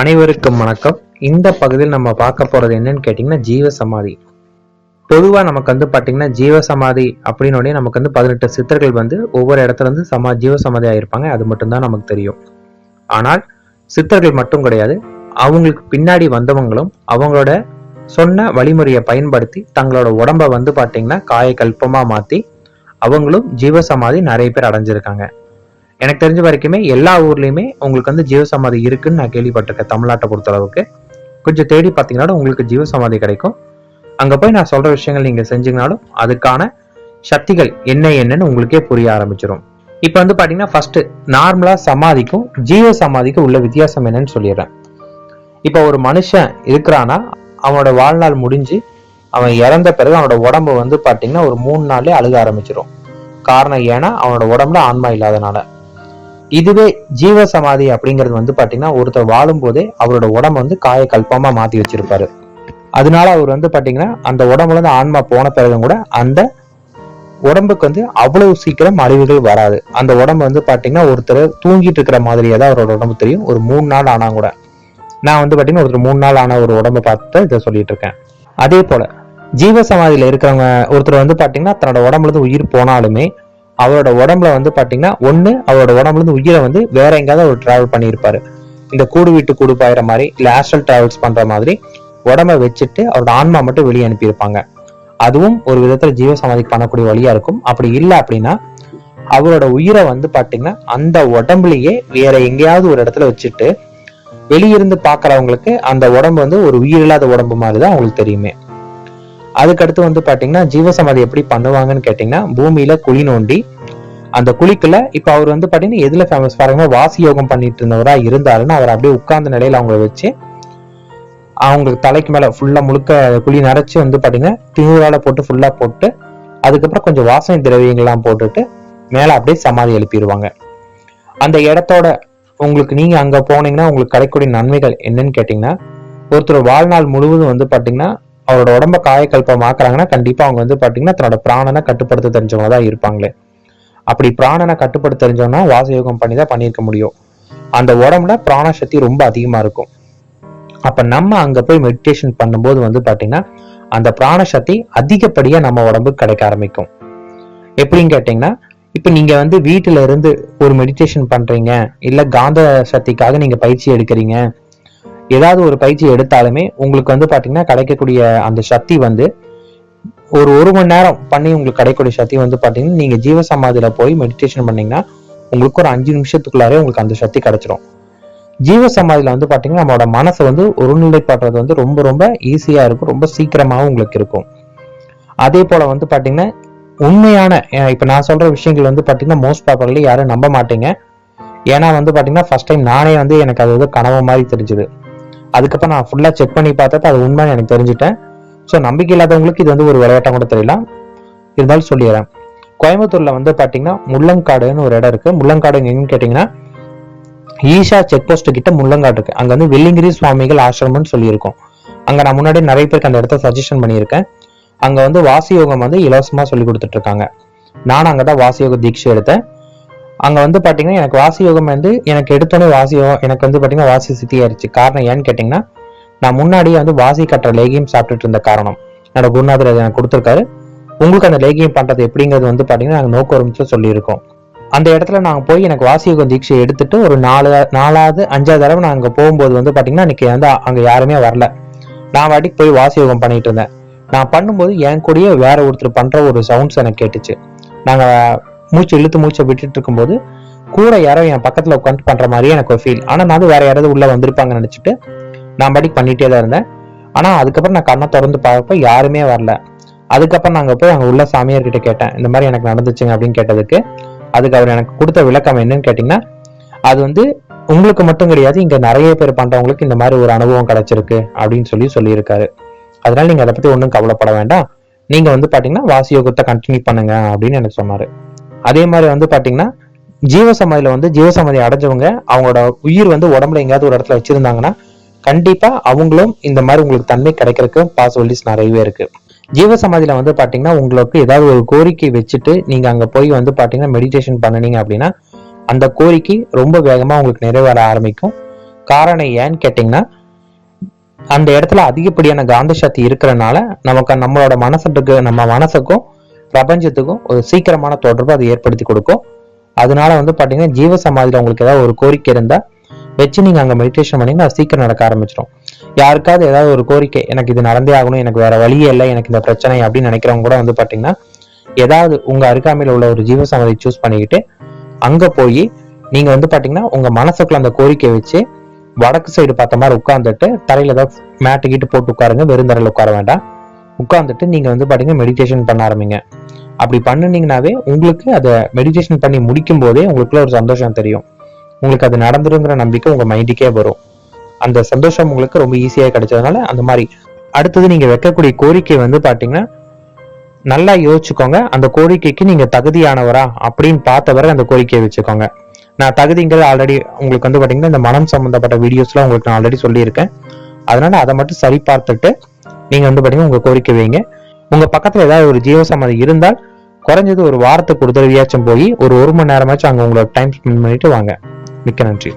அனைவருக்கும் வணக்கம். இந்த பகுதியில் நம்ம பார்க்க போறது என்னன்னு கேட்டிங்கன்னா ஜீவ சமாதி பொதுவாக நமக்கு வந்து பார்த்தீங்கன்னா ஜீவ சமாதி அப்படின்னு நமக்கு வந்து பதினெட்டு சித்தர்கள் வந்து ஒவ்வொரு இடத்துல இருந்து சமா ஜீவசமாதி ஆயிருப்பாங்க அது மட்டும்தான் நமக்கு தெரியும். ஆனால் சித்தர்கள் மட்டும் கிடையாது. அவங்களுக்கு பின்னாடி வந்தவங்களும் அவங்களோட சொன்ன வழிமுறையை பயன்படுத்தி தங்களோட உடம்ப வந்து பார்த்தீங்கன்னா காயக்கல்பமாக மாற்றி அவங்களும் ஜீவ சமாதி நிறைய பேர் அடைஞ்சிருக்காங்க. எனக்கு தெரிஞ்ச வரைக்குமே எல்லா ஊர்லேயுமே உங்களுக்கு வந்து ஜீவசமாதி இருக்குன்னு நான் கேள்விப்பட்டிருக்கேன் தமிழ்நாட்டை பொறுத்த அளவுக்கு கொஞ்சம் தேடி பார்த்தீங்கன்னா உங்களுக்கு ஜீவசமாதி கிடைக்கும். அங்கே போய் நான் சொல்கிற விஷயங்கள் நீங்கள் செஞ்சீங்கனாலும் அதுக்கான சக்திகள் என்ன என்னன்னு உங்களுக்கே புரிய ஆரம்பிச்சிடும் இப்போ வந்து பார்த்தீங்கன்னா ஃபர்ஸ்ட் நார்மலாக சமாதிக்கும் ஜீவ சமாதிக்கும் உள்ள வித்தியாசம் என்னன்னு சொல்லிடுறேன். இப்போ ஒரு மனுஷன் இருக்கிறான்னா அவனோட வாழ்நாள் முடிஞ்சு அவன் இறந்த பிறகு அவனோட உடம்பு வந்து பார்த்தீங்கன்னா ஒரு மூணு நாளே அழுக ஆரம்பிச்சிடும் காரணம் ஏன்னா அவனோட உடம்புல ஆன்மா இல்லாதனால. இதுவே ஜீவ சமாதி அப்படிங்கிறது வந்து பாத்தீங்கன்னா ஒருத்தர் வாழும் போதே அவரோட உடம்ப வந்து காய கல்பமா மாத்தி வச்சிருப்பாரு. அதனால அவர் வந்து பாத்தீங்கன்னா அந்த உடம்புல இருந்து ஆன்மா போன பிறகும் கூட அந்த உடம்புக்கு வந்து அவ்வளவு சீக்கிரம் அழிவுகள் வராது. அந்த உடம்பு வந்து பாத்தீங்கன்னா ஒருத்தர் தூங்கிட்டு இருக்கிற மாதிரியே தான் அவரோட உடம்பு தெரியும். ஒரு மூணு நாள் ஆனா கூட. நான் வந்து பாத்தீங்கன்னா ஒருத்தர் மூணு நாள் ஆன ஒரு உடம்பை பார்த்து இதை சொல்லிட்டு இருக்கேன். அதே போல ஜீவ சமாதியில இருக்கிறவங்க ஒருத்தர் வந்து பாத்தீங்கன்னா தன்னோட உடம்புல இருந்து உயிர் போனாலுமே அவரோட உடம்புல வந்து பாத்தீங்கன்னா ஒண்ணு அவரோட உடம்புல இருந்து உயிரை வந்து வேற எங்கேயாவது அவர் டிராவல் பண்ணியிருப்பாரு. இந்த கூடு விட்டு கூடு பாயிற மாதிரி இல்ல ஆஸ்ட்ரல் டிராவல்ஸ் பண்ற மாதிரி உடம்ப வச்சுட்டு அவரோட ஆன்மா மட்டும் வெளியே அனுப்பியிருப்பாங்க. அதுவும் ஒரு விதத்துல ஜீவ சமாதிக்கு பண்ணக்கூடிய வழியா இருக்கும். அப்படி இல்லை அப்படின்னா அவரோட உயிரை வந்து பாத்தீங்கன்னா அந்த உடம்புலயே வேற எங்கேயாவது ஒரு இடத்துல வச்சுட்டு வெளியிருந்து பாக்குறவங்களுக்கு அந்த உடம்பு வந்து ஒரு உயிரில்லாத உடம்பு மாதிரி தான் அவங்களுக்கு தெரியுமே. அதுக்கடுத்து வந்து பாத்தீங்கன்னா ஜீவசமாதி எப்படி பண்ணுவாங்கன்னு கேட்டீங்கன்னா பூமியில குழி நோண்டி அந்த குழிக்குள்ள இப்ப அவர் வந்து பாத்தீங்கன்னா எதுல ஃபேமஸ் பாருங்க வாசி யோகம் பண்ணிட்டு இருந்தவரா இருந்தாருன்னா அவர் அப்படியே உட்கார்ந்த நிலையில அவங்கள வச்சு அவங்களுக்கு தலைக்கு மேல ஃபுல்லா முழுக்க குழி நிறைச்சு வந்து பாத்தீங்கன்னா திணூறால போட்டு ஃபுல்லா போட்டு அதுக்கப்புறம் கொஞ்சம் வாசனை திரவியங்கள்லாம் போட்டுட்டு மேல அப்படியே சமாதி எழுப்பிடுவாங்க அந்த இடத்தோட உங்களுக்கு நீங்க அங்க போனீங்கன்னா உங்களுக்கு கிடைக்கக்கூடிய நன்மைகள் என்னன்னு கேட்டீங்கன்னா ஒருத்தர் வாழ்நாள் முழுவதும் வந்து பாத்தீங்கன்னா அவரோட உடம்ப காயக்கல்பமாக்குறாங்கன்னா கண்டிப்பா அவங்க வந்து பாத்தீங்கன்னா தன்னோட பிராணனை கட்டுப்படுத்த தெரிஞ்சவங்க தான் இருப்பாங்களே. அப்படி பிராணனை கட்டுப்படுத்த தெரிஞ்சவனா வாசயோகம் பண்ணி தான் பண்ணியிருக்க முடியும். அந்த உடம்புல பிராண சக்தி ரொம்ப அதிகமா இருக்கும். அப்ப நம்ம அங்க போய் மெடிடேஷன் பண்ணும்போது வந்து பாத்தீங்கன்னா அந்த பிராண சக்தி அதிகப்படியா நம்ம உடம்புக்கு கிடைக்க ஆரம்பிக்கும். எப்படின்னு கேட்டீங்கன்னா இப்ப நீங்க வந்து வீட்டுல இருந்து ஒரு மெடிடேஷன் பண்றீங்க இல்ல காந்த சக்திக்காக நீங்க பயிற்சி எடுக்கிறீங்க ஏதாவது ஒரு பயிற்சி எடுத்தாலுமே உங்களுக்கு வந்து பார்த்தீங்கன்னா கிடைக்கக்கூடிய அந்த சக்தி வந்து ஒரு ஒரு மணி நேரம் பண்ணி உங்களுக்கு கிடைக்கக்கூடிய சக்தி வந்து பார்த்தீங்கன்னா நீங்கள் ஜீவ சமாதியில் போய் மெடிடேஷன் பண்ணீங்கன்னா உங்களுக்கு ஒரு அஞ்சு நிமிஷத்துக்குள்ளாரே உங்களுக்கு அந்த சக்தி கிடைச்சிரும். ஜீவ சமாதியில் வந்து பார்த்தீங்கன்னா நம்மளோட மனசை வந்து ஒருநிலைப்படுறது வந்து ரொம்ப ரொம்ப ஈஸியாக இருக்கும். ரொம்ப சீக்கிரமாகவும் உங்களுக்கு இருக்கும். அதே போல் வந்து பார்த்தீங்கன்னா உண்மையான இப்போ நான் சொல்கிற விஷயங்கள் வந்து பார்த்தீங்கன்னா மோஸ்ட் ப்ராபர்லி யாரும் நம்ப மாட்டீங்க. ஏன்னா வந்து பார்த்தீங்கன்னா ஃபர்ஸ்ட் டைம் நானே வந்து எனக்கு அது வந்து கனவு மாதிரி தெரிஞ்சுது. அதுக்கப்புறம் நான் ஃபுல்லாக செக் பண்ணி பார்த்தப்ப அது உண்மைன்னு எனக்கு தெரிஞ்சுட்டேன். ஸோ நம்பிக்கை இல்லாதவங்களுக்கு இது வந்து ஒரு விளையாட்டம் கூட தெரியலாம். இருந்தாலும் சொல்லிடுறேன். கோயம்புத்தூரில் வந்து பார்த்தீங்கன்னா முள்ளங்காடுன்னு ஒரு இடம் இருக்குது முள்ளங்காடு எங்கன்னு கேட்டிங்கன்னா ஈஷா செக் போஸ்ட் கிட்ட முள்ளங்காடு இருக்குது அங்கே வந்து வெள்ளிங்கிரி சுவாமிகள் ஆசிரமம்னு சொல்லியிருக்கோம். அங்கே நான் முன்னாடி நிறைய பேருக்கு அந்த இடத்த சஜஷன் பண்ணியிருக்கேன். அங்கே வந்து வாசி யோகம் வந்து இலவசமாக சொல்லி கொடுத்துட்ருக்காங்க நானும் அங்கே தான் வாசி யோக தீட்சை எடுத்தேன். அங்க வந்து பாத்தீங்கன்னா எனக்கு வாசி யோகம் வந்து எனக்கு எடுத்தோடனே வாசி யோகம் எனக்கு வந்து பாத்தீங்கன்னா வாசி சித்தி ஆயிடுச்சு காரணம் ஏன்னு கேட்டீங்கன்னா நான் முன்னாடியே வந்து வாசி கட்டுற லேகியம் சாப்பிட்டுட்டு இருந்த காரணம். என்னோட குருநாதர் எனக்கு கொடுத்துருக்காரு. உங்களுக்கு அந்த லேகியம் பண்றது எப்படிங்கிறது வந்து பாத்தீங்கன்னா நாங்கள் நோக்க சொல்லியிருக்கோம். அந்த இடத்துல நாங்கள் போய் எனக்கு வாசியோகம் தீட்சை எடுத்துட்டு ஒரு நாலு நாலாவது அஞ்சாவது தடவை நான் அங்கே போகும்போது வந்து பாத்தீங்கன்னா இன்னைக்கு வந்து அங்கே யாருமே வரல. நான் வாட்டிக்கு போய் வாசியோகம் பண்ணிட்டு இருந்தேன். நான் பண்ணும்போது என் கூடயே வேற ஒருத்தர் பண்ற ஒரு சவுண்ட்ஸ் எனக்கு கேட்டுச்சு. நாங்கள் மூச்சு இழுத்து மூச்சை விட்டுட்டு இருக்கும்போது கூட யாரோ என் பக்கத்துல உட்காந்து பண்ற மாதிரியே எனக்கு ஒரு ஃபீல் ஆனா நான் வந்து வேற யாராவது உள்ள வந்திருப்பாங்கன்னு நினைச்சிட்டு நான் பாட்டிக்கு பண்ணிட்டே தான் இருந்தேன். ஆனா அதுக்கப்புறம் நான் கண்ணை திறந்து பார்ப்ப யாருமே வரல. அதுக்கப்புறம் நாங்க போய் அங்க உள்ள சாமியார்கிட்ட கேட்டேன் இந்த மாதிரி எனக்கு நடந்துச்சுங்க அப்படின்னு கேட்டதுக்கு அதுக்கு அவர் எனக்கு கொடுத்த விளக்கம் என்னன்னு கேட்டீங்கன்னா அது வந்து உங்களுக்கு மட்டும் கிடையாது இங்க நிறைய பேர் பண்றவங்களுக்கு இந்த மாதிரி ஒரு அனுபவம் கிடைச்சிருக்கு அப்படின்னு சொல்லி சொல்லியிருக்காரு. அதனால நீங்க அதை பத்தி ஒன்றும் கவலைப்பட வேண்டாம். நீங்க வந்து பாத்தீங்கன்னா வாசி யோகத்தை கண்டினியூ பண்ணுங்க அப்படின்னு எனக்கு சொன்னாரு. அதே மாதிரி வந்து பாத்தீங்கன்னா ஜீவசமாதியில வந்து ஜீவசமாதி அடைஞ்சவங்க அவங்களோட உயிர் வந்து உடம்புல எங்கேயாவது ஒரு இடத்துல வச்சிருந்தாங்கன்னா கண்டிப்பா அவங்களும் இந்த மாதிரி உங்களுக்கு தன்மை கிடைக்கிறதுக்கு பாசிபிலிட்டிஸ் நிறையவே இருக்கு. ஜீவசமாதியில வந்து பாத்தீங்கன்னா உங்களுக்கு ஏதாவது ஒரு கோரிக்கை வச்சுட்டு நீங்க அங்க போய் வந்து பாத்தீங்கன்னா மெடிடேஷன் பண்ணுனீங்க அப்படின்னா அந்த கோரிக்கை ரொம்ப வேகமா உங்களுக்கு நிறைவேற ஆரம்பிக்கும். காரணம் ஏன்னு கேட்டிங்கன்னா அந்த இடத்துல அதிகப்படியான காந்த சக்தி இருக்கிறனால நமக்கு நம்மளோட மனசுக்கு நம்ம மனசுக்கும் பிரபஞ்சத்துக்கும் ஒரு சீக்கிரமான தொடர்பு அதை ஏற்படுத்தி கொடுக்கும். அதனால வந்து பார்த்தீங்கன்னா ஜீவ சமாதியில் உங்களுக்கு ஏதாவது ஒரு கோரிக்கை இருந்தால் வச்சு நீங்கள் அங்கே மெடிடேஷன் பண்ணிங்கன்னா அது சீக்கிரம் நடக்க ஆரம்பிச்சிடும். யாருக்காவது ஏதாவது ஒரு கோரிக்கை எனக்கு இது நடந்தே ஆகணும் எனக்கு வேற வழியே இல்லை எனக்கு இந்த பிரச்சனை அப்படின்னு நினைக்கிறவங்க கூட வந்து பார்த்தீங்கன்னா ஏதாவது உங்கள் அருகாமையில் உள்ள ஒரு ஜீவ சமாதி சூஸ் பண்ணிக்கிட்டு அங்கே போய் நீங்கள் வந்து பார்த்தீங்கன்னா உங்கள் மனசுக்குள்ள அந்த கோரிக்கையை வச்சு வடக்கு சைடு பார்த்த மாதிரி உட்காந்துட்டு தரையில் ஏதாவது மேட்டு கீட்டு போட்டு உட்காருங்க வெறுந்தரையில் உட்கார வேண்டாம். உட்காந்துட்டு நீங்கள் வந்து பாத்தீங்கன்னா மெடிடேஷன் பண்ண ஆரம்பிங்க. அப்படி பண்ணுனீங்கனாவே உங்களுக்கு அதை மெடிடேஷன் பண்ணி முடிக்கும் போதே உங்களுக்குள்ள ஒரு சந்தோஷம் தெரியும். உங்களுக்கு அது நடந்துருங்கிற நம்பிக்கை உங்கள் மைண்டுக்கே வரும். அந்த சந்தோஷம் உங்களுக்கு ரொம்ப ஈஸியாக கிடைச்சதுனால அந்த மாதிரி. அடுத்தது நீங்கள் வைக்கக்கூடிய கோரிக்கை வந்து பார்த்தீங்கன்னா நல்லா யோசிச்சுக்கோங்க. அந்த கோரிக்கைக்கு நீங்கள் தகுதியானவரா அப்படின்னு பார்த்த வரை அந்த கோரிக்கையை வச்சுக்கோங்க. நான் தகுதிங்கிறது ஆல்ரெடி உங்களுக்கு வந்து பார்த்தீங்கன்னா இந்த மனம் சம்மந்தப்பட்ட வீடியோஸ்லாம் உங்களுக்கு நான் ஆல்ரெடி சொல்லியிருக்கேன். அதனால அதை மட்டும் சரி பார்த்துட்டு நீங்க வந்து பாத்தீங்கன்னா உங்க கோரிக்கை வைங்க. உங்க பக்கத்துல ஏதாவது ஒரு ஜீவசமாதி இருந்தால் குறைஞ்சது ஒரு வாரத்துக்கு ஒரு தடவையாச்சும் போய் ஒரு ஒரு மணி நேரமாச்சும் அங்க உங்களோட டைம் ஸ்பெண்ட் பண்ணிட்டு வாங்க. மிக்க நன்றி.